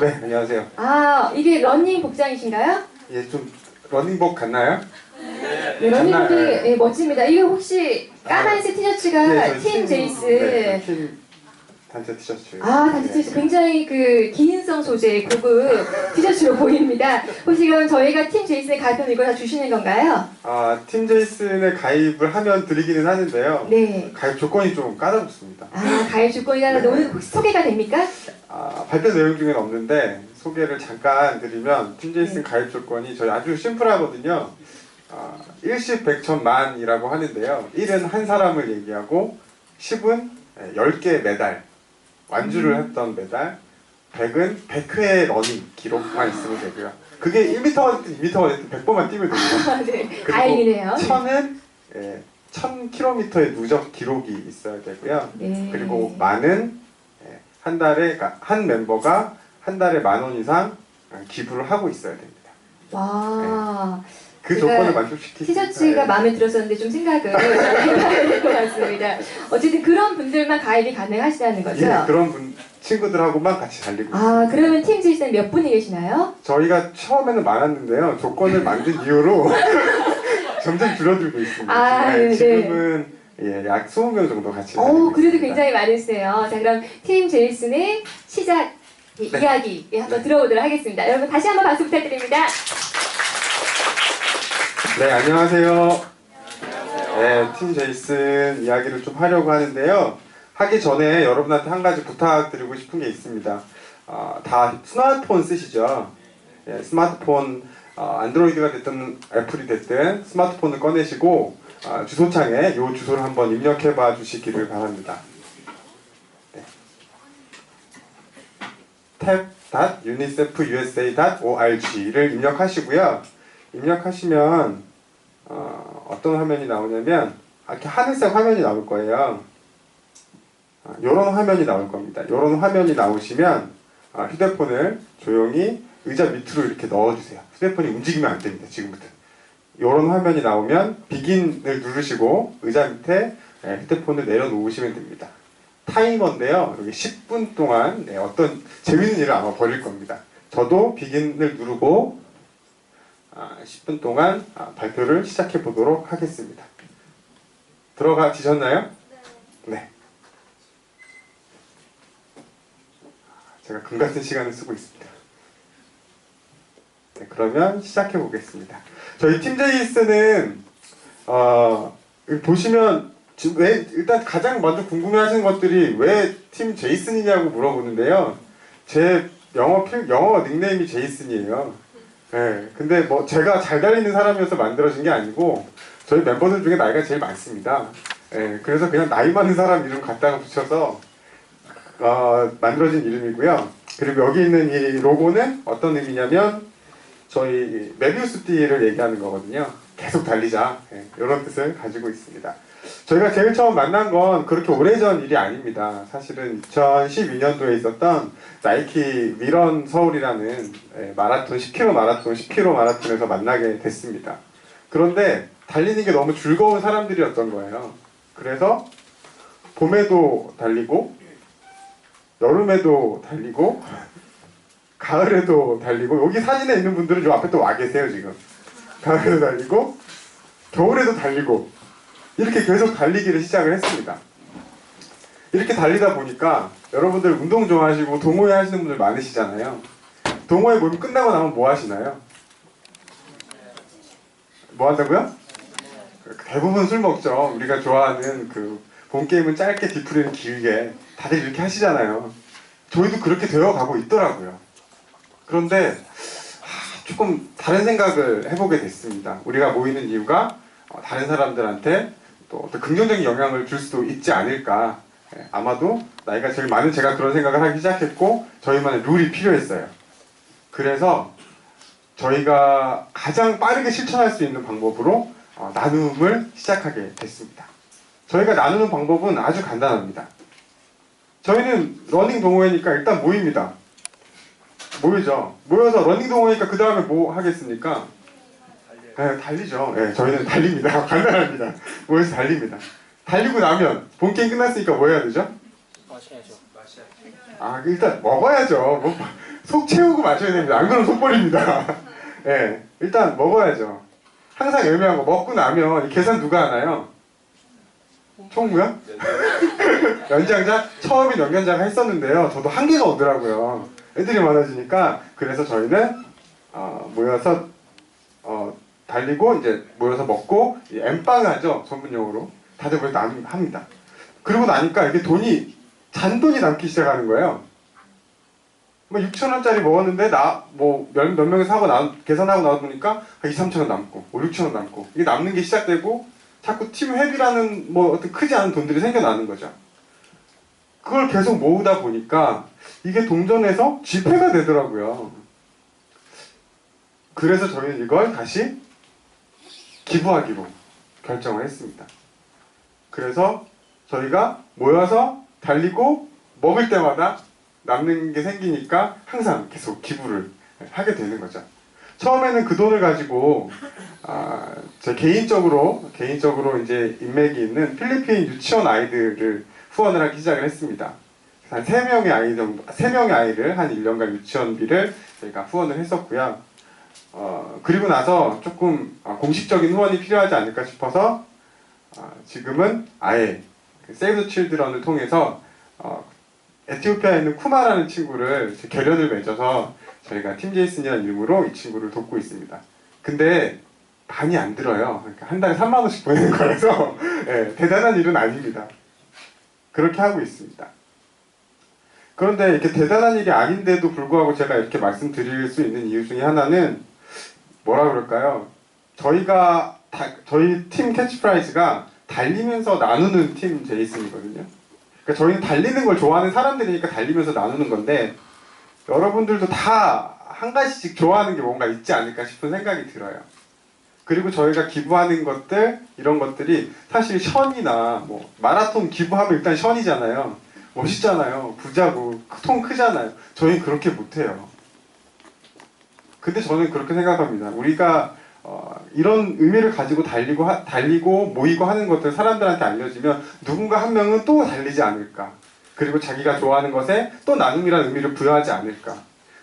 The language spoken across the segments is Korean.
네, 안녕하세요. 아, 이게 러닝 복장이신가요? 예, 좀 러닝복 같나요? 네, 러닝복이 장난- 예, 멋집니다. 이거 혹시 까만색 티셔츠가 네, 저희 팀 제이스. 네, 팀 단체 티셔츠. 아, 단체 티셔츠 굉장히 그 기능성 소재의 고급 티셔츠로 보입니다. 혹시 그럼 저희가 팀 제이슨에 가입하면 이거 다 주시는 건가요? 아, 팀 제이슨에 가입을 하면 드리기는 하는데요. 네. 가입 조건이 좀 까다롭습니다. 아, 가입 조건이라는 네. 오늘 혹시 소개가 됩니까? 아, 발표 내용 중에는 없는데 소개를 잠깐 드리면 팀 제이슨 네. 가입 조건이 저희 아주 심플하거든요. 아, 일십 백천만이라고 하는데요. 1은 한 사람을 얘기하고 10은 10개 메달, 완주를 음. 했던 메달, 100은 100회 러닝 기록만 있으면 되고요. 그게 1m가 됐든 2m가 됐든 100번만 뛰면 됩니다. 아, 네. 다행이네요. 천은 예, 1000km의 누적 기록이 있어야 되고요. 네. 그리고 만은 예, 한 달에 그러니까 한 멤버가 한 달에 만 원 이상 기부를 하고 있어야 됩니다. 와, 그 제가 조건을 만족시키기 티셔츠가 마음에 들었었는데 좀 생각을 해봐야 될 것 같습니다. 어쨌든 그런 분들만 가입이 가능하시다는 거죠? 예, 그런 분 친구들하고만 같이 달리고 아, 있습니다. 그러면 팀 제이슨 몇 분이 계시나요? 저희가 처음에는 많았는데요. 조건을 만든 이후로 점점 줄어들고 있습니다. 아, 예, 네. 지금은 예, 약 20명 정도 같이 오, 그래도 있습니다. 굉장히 많으세요. 자, 그럼 팀 제이슨의 시작 이- 네. 이야기 예, 한번 들어보도록 하겠습니다. 여러분 다시 한번 박수 부탁드립니다. 네, 안녕하세요. 네, 팀 제이슨 이야기를 좀 하려고 하는데요. 하기 전에 여러분한테 한 가지 부탁드리고 싶은 게 있습니다. 아, 다 스마트폰 쓰시죠? 예, 스마트폰 어, 안드로이드가 됐든 애플이 됐든 스마트폰을 꺼내시고 아, 주소창에 이 주소를 한번 입력해 봐 주시기를 바랍니다. 네. tab.unicef.usa.org를 입력하시고요. 입력하시면 어, 어떤 화면이 나오냐면 이렇게 하늘색 화면이 나올 거예요. 이런 화면이 나올 겁니다. 이런 화면이 나오시면 아, 휴대폰을 조용히 의자 밑으로 이렇게 넣어주세요. 휴대폰이 움직이면 안 됩니다. 지금부터. 이런 화면이 나오면 비긴을 누르시고 의자 밑에 예, 휴대폰을 내려놓으시면 됩니다. 타이머인데요. 여기 10분 동안 네, 어떤 재밌는 일을 아마 벌일 겁니다. 저도 비긴을 누르고 아, 10분 동안 아, 발표를 시작해 보도록 하겠습니다. 들어가 지셨나요? 네. 제가 금 같은 시간을 쓰고 있습니다. 네, 그러면 시작해 보겠습니다. 저희 팀 제이스는 어, 여기 보시면 지금 왜 일단 가장 먼저 궁금해하시는 것들이 왜 팀 제이슨이냐고 물어보는데요. 제 영어 필 영어 닉네임이 제이슨이에요. 네, 근데 뭐 제가 잘 달리는 사람이어서 만들어진 게 아니고 저희 멤버들 중에 나이가 제일 많습니다. 네, 그래서 그냥 나이 많은 사람 이름 갖다가 붙여서 어, 만들어진 이름이고요. 그리고 여기 있는 이 로고는 어떤 의미냐면 저희 메비우스 띠를 얘기하는 거거든요. 계속 달리자 네, 이런 뜻을 가지고 있습니다. 저희가 제일 처음 만난 건 그렇게 오래전 일이 아닙니다. 사실은 2012년도에 있었던 나이키 미런 서울이라는 예, 마라톤 10km 마라톤 10km 마라톤에서 만나게 됐습니다. 그런데 달리는 게 너무 즐거운 사람들이었던 거예요. 그래서 봄에도 달리고 여름에도 달리고 가을에도 달리고 여기 사진에 있는 분들은 요 앞에 또 와 계세요 지금 가을에도 달리고 겨울에도 달리고 이렇게 계속 달리기를 시작을 했습니다. 이렇게 달리다 보니까 여러분들 운동 좋아하시고 동호회 하시는 분들 많으시잖아요. 동호회 모임 끝나고 나면 뭐 하시나요? 뭐 한다고요? 대부분 술 먹죠. 우리가 좋아하는 그 본 게임은 짧게 뒤풀이는 길게 다들 이렇게 하시잖아요. 저희도 그렇게 되어 가고 있더라고요. 그런데 하, 조금 다른 생각을 해보게 됐습니다. 우리가 모이는 이유가 어, 다른 사람들한테 또 어떤 긍정적인 영향을 줄 수도 있지 않을까. 예, 아마도 나이가 제일 많은 제가 그런 생각을 하기 시작했고 저희만의 룰이 필요했어요. 그래서 저희가 가장 빠르게 실천할 수 있는 방법으로 어, 나눔을 시작하게 됐습니다. 저희가 나누는 방법은 아주 간단합니다. 저희는 러닝 동호회니까 일단 모입니다. 모이죠. 모여서 러닝 동호회니까 그 다음에 뭐 하겠습니까? 네, 달리죠. 네, 저희는 달립니다. 간단합니다. 모여서 달립니다. 달리고 나면 본 게임 끝났으니까 뭐 해야 되죠? 마셔야죠. 아 일단 먹어야죠. 뭐, 속 채우고 마셔야 됩니다. 안 그러면 속벌입니다. 예, 일단 먹어야죠. 항상 애매한 거 먹고 나면 이 계산 누가 하나요? 총무요? 연장자? 처음엔 연장자가 했었는데요. 저도 한계가 오더라고요. 애들이 많아지니까 그래서 저희는 어, 모여서 어, 달리고 이제 모여서 먹고 이 엠빵 하죠 전문용어로 다들 모여서 남- 합니다. 그러고 나니까 이게 돈이 잔돈이 남기 시작하는 거예요. 뭐 6천 원짜리 먹었는데 나뭐몇몇 명이 사고 나 계산하고 나와 보니까 한 2, 3천 원 남고 5, 6천 원 남고 이게 남는 게 시작되고 자꾸 팀 회비라는 뭐 어떤 크지 않은 돈들이 생겨나는 거죠. 그걸 계속 모으다 보니까 이게 동전에서 지폐가 되더라고요. 그래서 저희는 이걸 다시 기부하기로 결정을 했습니다. 그래서 저희가 모여서 달리고 먹을 때마다 남는 게 생기니까 항상 계속 기부를 하게 되는 거죠. 처음에는 그 돈을 가지고 아, 제 개인적으로 개인적으로 이제 인맥이 있는 필리핀 유치원 아이들을 후원을 하기 시작을 했습니다. 한 3명의 아이 정도, 3명의 아이를 한 1년간 유치원비를 저희가 후원을 했었고요. 어, 그리고 나서 조금 어, 공식적인 후원이 필요하지 않을까 싶어서 어, 지금은 아예 그 세이브 더 칠드런을 통해서 어, 에티오피아에 있는 쿠마라는 친구를 결연을 맺어서 저희가 팀 제이슨이라는 이름으로 이 친구를 돕고 있습니다. 근데 많이 안 들어요. 그러니까 한 달에 3만 원씩 보내는 거라서 예, 대단한 일은 아닙니다. 그렇게 하고 있습니다. 그런데 이렇게 대단한 일이 아닌데도 불구하고 제가 이렇게 말씀드릴 수 있는 이유 중에 하나는 뭐라 그럴까요? 저희가 다- 저희 팀 캐치프라이즈가 달리면서 나누는 팀 제이슨이거든요. 그러니까 저희는 달리는 걸 좋아하는 사람들이니까 달리면서 나누는 건데 여러분들도 다 한 가지씩 좋아하는 게 뭔가 있지 않을까 싶은 생각이 들어요. 그리고 저희가 기부하는 것들 이런 것들이 사실 션이나 뭐 마라톤 기부하면 일단 션이잖아요. 멋있잖아요. 부자고 통 크잖아요. 저희는 그렇게 못해요. 근데 저는 그렇게 생각합니다. 우리가 어, 이런 의미를 가지고 달리고 하- 달리고 모이고 하는 것들 사람들한테 알려지면 누군가 한 명은 또 달리지 않을까. 그리고 자기가 좋아하는 것에 또 나눔이라는 의미를 부여하지 않을까.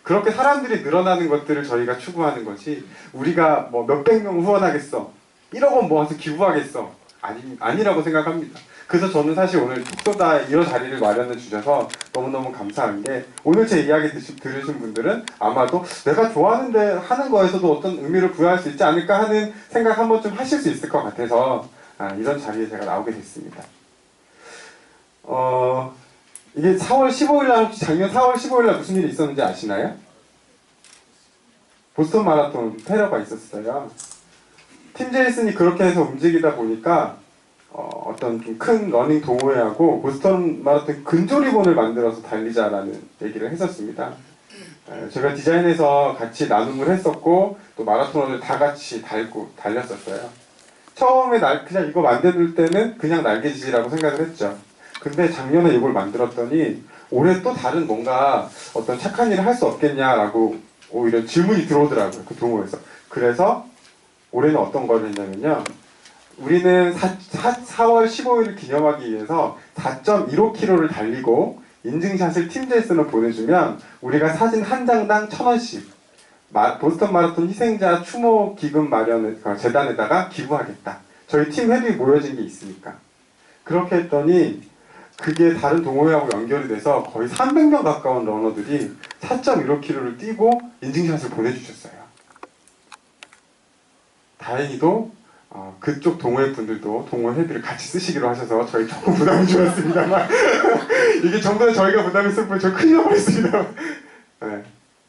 그렇게 사람들이 늘어나는 것들을 저희가 추구하는 것이 우리가 뭐 몇백 명 후원하겠어. 1억 원 모아서 기부하겠어. 아니, 아니라고 생각합니다. 그래서 저는 사실 오늘 톡소다 이런 자리를 마련해 주셔서 너무너무 감사한 게 오늘 제 이야기 들으신 분들은 아마도 내가 좋아하는데 하는 거에서도 어떤 의미를 부여할 수 있지 않을까 하는 생각 한 번쯤 하실 수 있을 것 같아서 아, 이런 자리에 제가 나오게 됐습니다. 어, 이게 4월 15일 날 혹시 작년 4월 15일 날 무슨 일이 있었는지 아시나요? 보스턴 마라톤 테러가 있었어요. 팀 제이슨이 그렇게 해서 움직이다 보니까 어, 떤 좀 큰 러닝 동호회하고 보스턴 마라톤 근조리본을 만들어서 달리자라는 얘기를 했었습니다. 에, 제가 디자인해서 같이 나눔을 했었고 또 마라톤을 다 같이 달고 달렸었어요. 처음에 날 그냥 이거 만들 때는 그냥 날개짓이라고 생각을 했죠. 근데 작년에 이걸 만들었더니 올해 또 다른 뭔가 어떤 착한 일을 할 수 없겠냐라고 오히려 질문이 들어오더라고요. 그 동호회에서. 그래서 올해는 어떤 걸 했냐면요. 우리는 4, 월 15일을 기념하기 위해서 4.15km를 달리고 인증샷을 팀제이슨을 보내주면 우리가 사진 한 장당 천 원씩 마- 보스턴 마라톤 희생자 추모 기금 마련 어, 재단에다가 기부하겠다. 저희 팀 회비 모여진 게 있으니까. 그렇게 했더니 그게 다른 동호회하고 연결이 돼서 거의 300명 가까운 러너들이 4.15km를 뛰고 인증샷을 보내주셨어요. 다행히도 어, 그쪽 동호회 분들도 동호회 회비를 같이 쓰시기로 하셔서 저희 조금 부담이 줄었습니다만 이게 정말 저희가 부담이 있을 뿐저 큰일 날뻔했습니다. 네.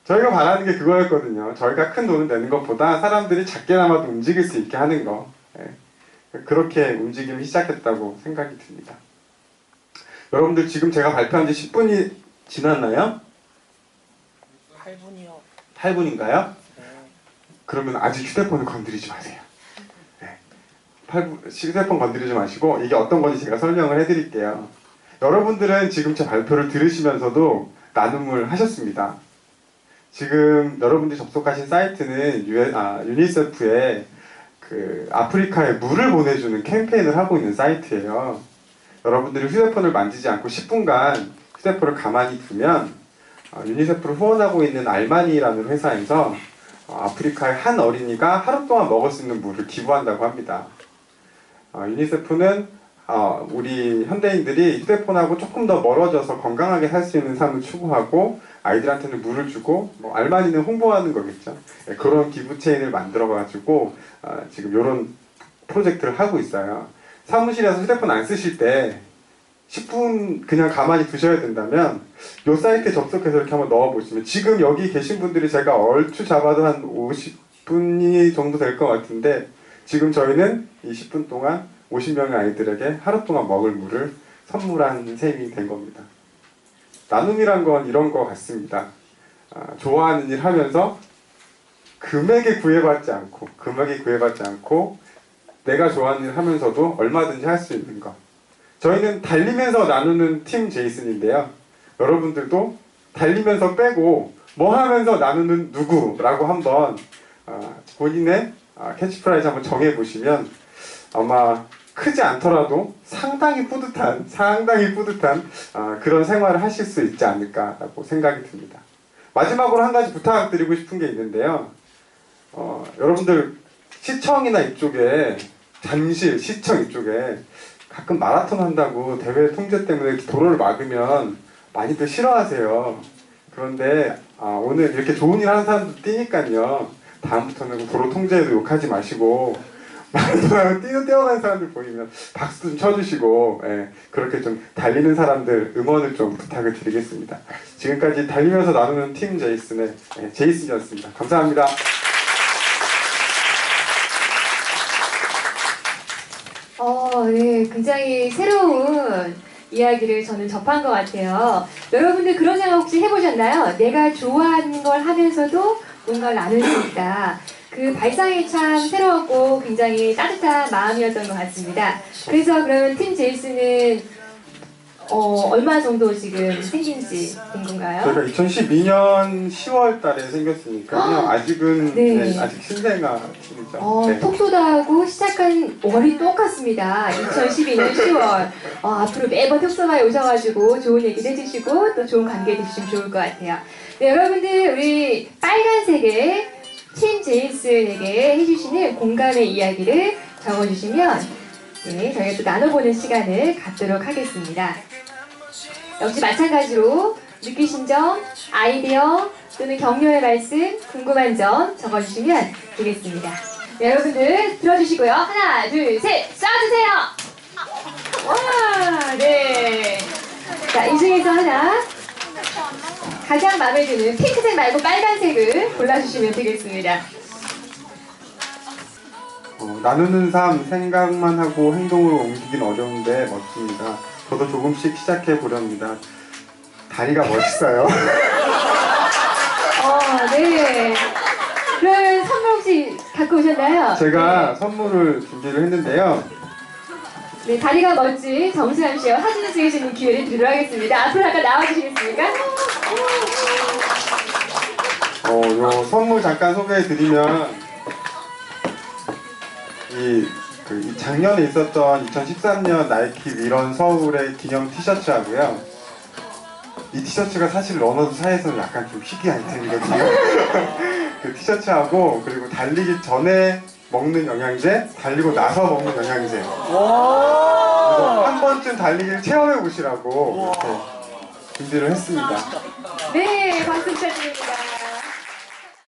저희가 바라는 게 그거였거든요. 저희가 큰 돈을 내는 것보다 사람들이 작게나마도 움직일 수 있게 하는 거. 네. 그렇게 움직이기 시작했다고 생각이 듭니다. 여러분들 지금 제가 발표한 지 10분이 지났나요? 8분이요. 8분인가요? 네. 그러면 아직 휴대폰을 건드리지 마세요. 네. 8분, 휴대폰 건드리지 마시고 이게 어떤 건지 제가 설명을 해드릴게요. 여러분들은 지금 제 발표를 들으시면서도 나눔을 하셨습니다. 지금 여러분들이 접속하신 사이트는 유, 아, 유니세프의 그 아프리카에 물을 보내주는 캠페인을 하고 있는 사이트예요. 여러분들이 휴대폰을 만지지 않고 10분간 휴대폰을 가만히 두면 어, 유니세프를 후원하고 있는 알마니라는 회사에서 어, 아프리카의 한 어린이가 하루 동안 먹을 수 있는 물을 기부한다고 합니다. 어, 유니세프는 어, 우리 현대인들이 휴대폰하고 조금 더 멀어져서 건강하게 살 수 있는 삶을 추구하고 아이들한테는 물을 주고 뭐 알마니는 홍보하는 거겠죠. 네, 그런 기부 체인을 만들어가지고 어, 지금 이런 프로젝트를 하고 있어요. 사무실에서 휴대폰 안 쓰실 때 10분 그냥 가만히 두셔야 된다면 이 사이트에 접속해서 이렇게 한번 넣어보시면 지금 여기 계신 분들이 제가 얼추 잡아도 한 50분이 정도 될 것 같은데 지금 저희는 이 10분 동안 50명의 아이들에게 하루 동안 먹을 물을 선물한 셈이 된 겁니다. 나눔이란 건 이런 것 같습니다. 아, 좋아하는 일 하면서 금액에 구애받지 않고 금액에 구애받지 않고 내가 좋아하는 일 하면서도 얼마든지 할 수 있는 것. 저희는 달리면서 나누는 팀 제이슨인데요. 여러분들도 달리면서 빼고 뭐 하면서 나누는 누구라고 한번 아, 본인의 아, 캐치프라이즈 한번 정해 보시면 아마 크지 않더라도 상당히 뿌듯한 상당히 뿌듯한 아, 그런 생활을 하실 수 있지 않을까라고 생각이 듭니다. 마지막으로 한 가지 부탁드리고 싶은 게 있는데요. 어, 여러분들 시청이나 이쪽에 잠실 시청 이쪽에 가끔 마라톤 한다고 대회 통제 때문에 도로를 막으면 많이들 싫어하세요. 그런데 아, 오늘 이렇게 좋은 일 하는 사람들 뛰니까요. 다음부터는 도로 통제에도 욕하지 마시고 마라톤하고 뛰어 뛰어가는 사람들 보이면 박수 좀 쳐주시고 예, 그렇게 좀 달리는 사람들 응원을 좀 부탁을 드리겠습니다. 지금까지 달리면서 나누는 팀 제이슨의 예, 제이슨이었습니다. 감사합니다. 어, 네, 굉장히 새로운 이야기를 저는 접한 것 같아요. 여러분들 그런 생각 혹시 해보셨나요? 내가 좋아하는 걸 하면서도 뭔가를 나눌 수 있다. 그 발상이 참 새로웠고 굉장히 따뜻한 마음이었던 것 같습니다. 그래서 그러면 팀 제이슨은 어, 얼마 정도 지금 생긴 지 된 건가요? 저희가 2012년 10월 달에 생겼으니까요. 아직은 네. 네, 아직 신생아 팀이죠. 어, 네. 톡소다하고 시작한 월이 똑같습니다. 2012년 10월. 어, 앞으로 매번 톡소다에 오셔가지고 좋은 얘기도 해주시고 또 좋은 관계 되시면 좋을 것 같아요. 네, 여러분들 우리 빨간색의 팀 제이슨에게 해주시는 공감의 이야기를 적어주시면 네, 저희가 또 나눠보는 시간을 갖도록 하겠습니다. 역시 마찬가지로 느끼신 점, 아이디어 또는 격려의 말씀, 궁금한 점 적어주시면 되겠습니다. 네, 여러분들 들어주시고요. 하나, 둘, 셋, 쏴주세요! 와, 네. 자, 이 중에서 하나 가장 마음에 드는 핑크색 말고 빨간색을 골라주시면 되겠습니다. 어, 나누는 삶 생각만 하고 행동으로 옮기긴 어려운데 멋집니다. 저도 조금씩 시작해 보렵니다. 다리가 멋있어요. 어, 네. 그러면 선물 혹시 갖고 오셨나요? 제가 선물을 준비를 했는데요. 네, 다리가 멋진 정수남 씨와 사진을 있는 기회를 드리도록 하겠습니다. 앞으로 잠깐 나와주시겠습니까? 어, 요 선물 잠깐 소개해 드리면 이, 그, 이 작년에 있었던 2013년 나이키 위런 서울의 기념 티셔츠 하고요. 이 티셔츠가 사실 러너즈 사이에서는 약간 좀 희귀 아이템이거든요. 그 티셔츠하고 그리고 달리기 전에 먹는 영양제, 달리고 나서 먹는 영양제. 그래서 한 번쯤 달리기를 체험해 보시라고 이렇게 준비를 했습니다. 네, 박수 부탁드립니다.